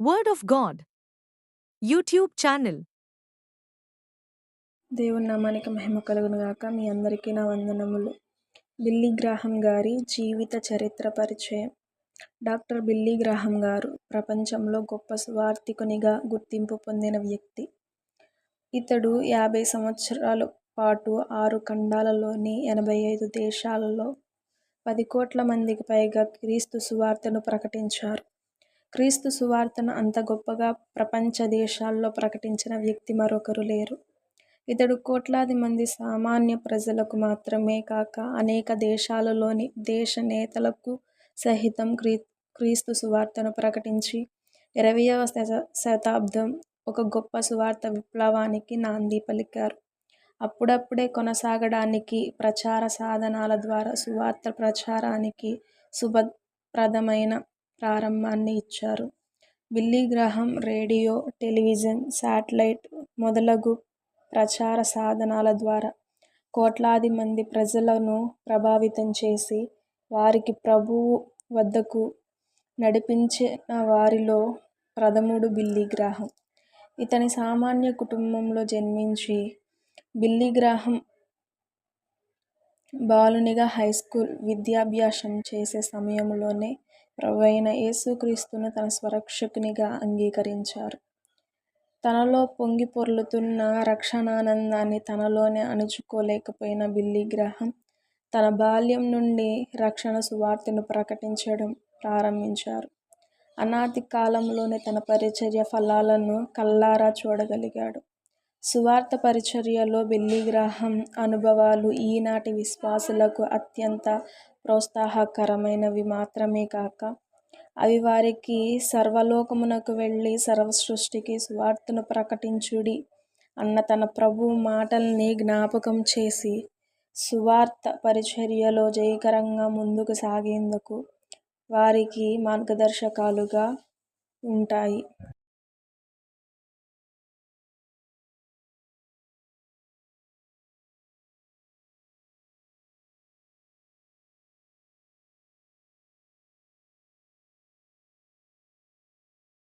Word of God YouTube channel దేవుని నామానికి మహిమ కలుగును గాక. మీ అందరికీ నా వందనములు. బిల్లీ గ్రాహం గారి జీవిత చరిత్ర పరిచయం. డాక్టర్ బిల్లీ గ్రాహం గారు ప్రపంచంలో గొప్ప స్వార్థికునిగా గుర్తింపు పొందిన వ్యక్తి. ఇతడు యాభై సంవత్సరాల పాటు ఆరు ఖండాలలోని ఎనభై ఐదు దేశాలలో పది కోట్ల మందికి పైగా క్రీస్తు సువార్తను ప్రకటించారు. క్రీస్తు సువార్తను అంత గొప్పగా ప్రపంచ దేశాల్లో ప్రకటించిన వ్యక్తి మరొకరు లేరు. ఇతడు కోట్లాది మంది సామాన్య ప్రజలకు మాత్రమే కాక అనేక దేశాలలోని దేశ నేతలకు సహితం క్రీ క్రీస్తు సువార్తను ప్రకటించి ఇరవయవ శతాబ్దం ఒక గొప్ప సువార్త విప్లవానికి నాంది పలికారు. అప్పుడప్పుడే కొనసాగడానికి ప్రచార సాధనాల ద్వారా సువార్త ప్రచారానికి శుభప్రదమైన ప్రారంభాన్ని ఇచ్చారు. బిల్లీ గ్రహం రేడియో టెలివిజన్ శాటిలైట్ మొదలగు ప్రచార సాధనాల ద్వారా కోట్లాది మంది ప్రజలను ప్రభావితం చేసి వారికి ప్రభువు వద్దకు నడిపించిన వారిలో ప్రథముడు బిల్లీ గ్రాహం. ఇతని సామాన్య కుటుంబంలో జన్మించి బిల్లీ గ్రాహం బాలునిగా హై స్కూల్ విద్యాభ్యాసం చేసే సమయంలోనే ప్రభువైన యేసుక్రీస్తును తన స్వరక్షకునిగా అంగీకరించారు. తనలో పొంగి పొర్లుతున్న రక్షణానందాన్ని తనలోనే అణుచుకోలేకపోయిన బిల్లీ గ్రహం తన బాల్యం నుండి రక్షణ సువార్తను ప్రకటించడం ప్రారంభించారు. అనాది కాలంలోనే తన పరిచర్య ఫలాలను కల్లారా చూడగలిగాడు. సువార్త పరిచర్యలో బిల్లీ గ్రాహం అనుభవాలు ఈనాటి విశ్వాసులకు అత్యంత ప్రోత్సాహకరమైనవి మాత్రమే కాక అవి వారికి సర్వలోకమునకు వెళ్ళి సర్వ సృష్టికి సువార్తను ప్రకటించుడి అన్న తన ప్రభు మాటల్ని జ్ఞాపకం చేసి సువార్త పరిచర్యలో జయకరంగా ముందుకు సాగేందుకు వారికి మార్గదర్శకాలుగా ఉంటాయి.